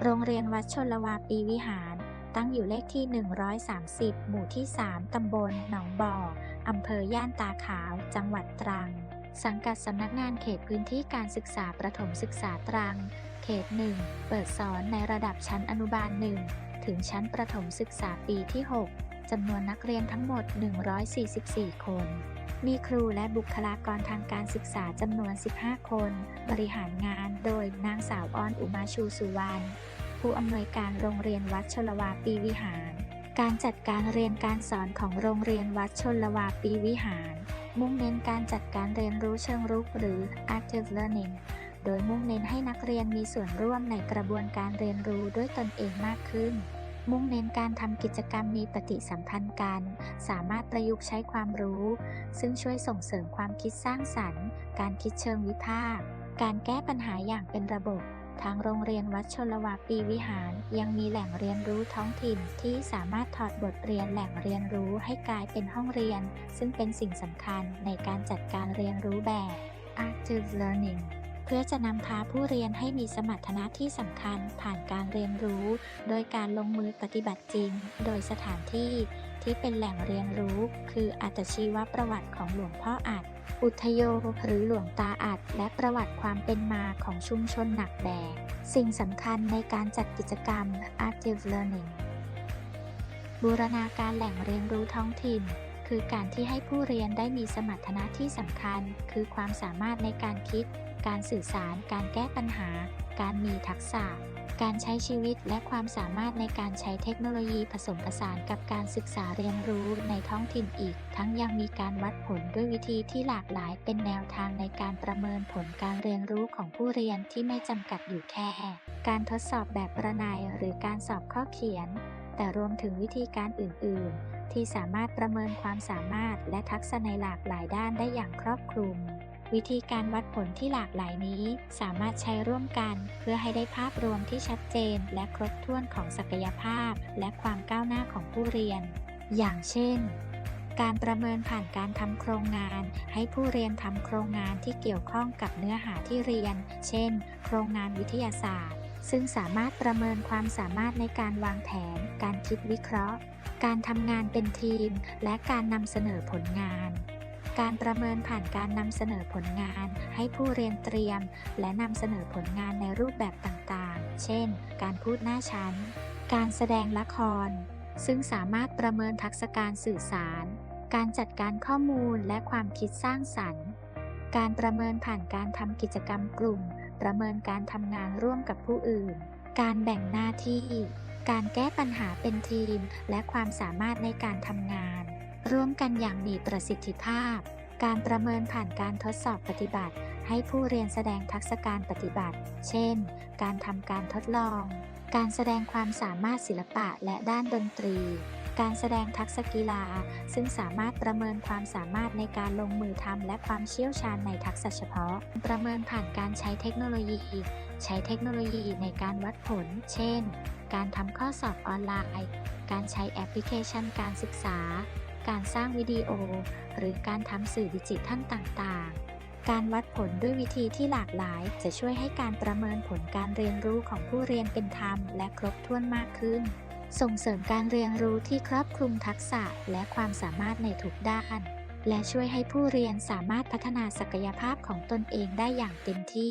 โรงเรียนวัดชนลวาปีวิหาร ตั้งอยู่เลขที่ 130 หมู่ที่ 3 ตำบลหนองบ่อ อำเภอย่านตาขาว จังหวัดตรัง สังกัดสำนักงานเขตพื้นที่การศึกษาประถมศึกษาตรัง เขต 1 เปิดสอนในระดับชั้นอนุบาล 1 ถึงชั้นประถมศึกษาปีที่ 6 จำนวนนักเรียนทั้งหมด 144 คน มีครูและบุคลากรทางการศึกษาจำนวน 15 คน บริหารงานโดยนางสาวอ้อนอุมาชูสุวรรณ ผู้อำนวยการโรงเรียนวัดชลวาปีวิหาร การจัดการเรียนการสอนของโรงเรียนวัดชลวาปีวิหาร มุ่งเน้นการจัดการเรียนรู้เชิงรุกหรือ active learning โดยมุ่งเน้นให้นักเรียนมีส่วนร่วมในกระบวนการเรียนรู้ด้วยตนเองมากขึ้น มุ่งเน้นการทำกิจกรรมมีปฏิสัมพันธ์กัน สามารถประยุกต์ใช้ความรู้ ซึ่งช่วยส่งเสริมความคิดสร้างสรรค์ การคิดเชิงวิพากษ์การแก้ปัญหาอย่างเป็นระบบ ทางโรงเรียนวัดชลวาปีวิหาร ยังมีแหล่งเรียนรู้ท้องถิ่นที่สามารถถอดบทเรียนแหล่งเรียนรู้ให้กลายเป็นห้องเรียน ซึ่งเป็นสิ่งสำคัญในการจัดการเรียนรู้แบบ active learning พื่อจะนำพาผู้เรียนให้มีสมรรถนะที่สำคัญผ่านการเรียนรู้ โดยการลงมือปฏิบัติจริง โดยสถานที่ที่เป็นแหล่งเรียนรู้ คืออัตชีวประวัติของหลวงพ่ออัด อุทโยหรือหลวงตาอัด และประวัติความเป็นมาของชุมชนหนักแบก สิ่งสำคัญในการจัดกิจกรรม active learning บูรณาการแหล่งเรียนรู้ท้องถิ่น คือการที่ให้ผู้เรียนได้มีสมรรถนะที่สำคัญ คือความสามารถในการคิด การสื่อสาร การแก้ปัญหา การมีทักษะ การใช้ชีวิตและความสามารถในการใช้เทคโนโลยีผสมผสานกับการศึกษาเรียนรู้ในท้องถิ่นอีก ทั้งยังมีการวัดผลด้วยวิธีที่หลากหลายเป็นแนวทางในการประเมินผลการเรียนรู้ของผู้เรียนที่ไม่จำกัดอยู่แค่ การทดสอบแบบประนัยหรือการสอบข้อเขียน แต่รวมถึงวิธีการอื่น ๆ ที่สามารถประเมินความสามารถและทักษะในหลากหลายด้านได้อย่างครอบคลุม วิธีการวัดผลที่หลากหลายนี้ สามารถใช้ร่วมกันเพื่อให้ได้ภาพรวมที่ชัดเจน และครบถ้วนของศักยภาพ และความก้าวหน้าของผู้เรียน อย่างเช่น การประเมินผ่านการทำโครงงาน ให้ผู้เรียนทำโครงงานที่เกี่ยวข้องกับเนื้อหาที่เรียน เช่น โครงงานวิทยาศาสตร์ ซึ่งสามารถประเมินความสามารถในการวางแผน การคิดวิเคราะห์ การทำงานเป็นทีม และการนำเสนอผลงาน การประเมินผ่านการนำเสนอผลงาน ให้ผู้เรียนเตรียม และนำเสนอผลงานในรูปแบบต่างๆ เช่น การพูดหน้าชั้น การแสดงละคร ซึ่งสามารถประเมินทักษะการสื่อสาร การจัดการข้อมูลและความคิดสร้างสรรค์ การประเมินผ่านการทำกิจกรรมกลุ่ม ประเมินการทำงานร่วมกับผู้อื่น การแบ่งหน้าที่ การแก้ปัญหาเป็นทีม และความสามารถในการทำงาน ร่วมกันอย่างมีประสิทธิภาพ การประเมินผ่านการทดสอบปฏิบัติ ให้ผู้เรียนแสดงทักษะการปฏิบัติ เช่น การทำการทดลอง การแสดงความสามารถศิลปะและด้านดนตรี การแสดงทักษะกีฬา ซึ่งสามารถประเมินความสามารถในการลงมือทำและความเชี่ยวชาญในทักษะเฉพาะ ประเมินผ่านการใช้เทคโนโลยี ใช้เทคโนโลยีในการวัดผล เช่น การทำข้อสอบออนไลน์ การใช้แอปพลิเคชันการศึกษา การสร้างวิดีโอ หรือการทำสื่อดิจิทัลต่างๆ การวัดผลด้วยวิธีที่หลากหลาย จะช่วยให้การประเมินผลการเรียนรู้ของผู้เรียนเป็นธรรมและครบถ้วนมากขึ้น ส่งเสริมการเรียนรู้ที่ครอบคลุมทักษะและความสามารถในทุกด้าน และช่วยให้ผู้เรียนสามารถพัฒนาศักยภาพของตนเองได้อย่างเต็มที่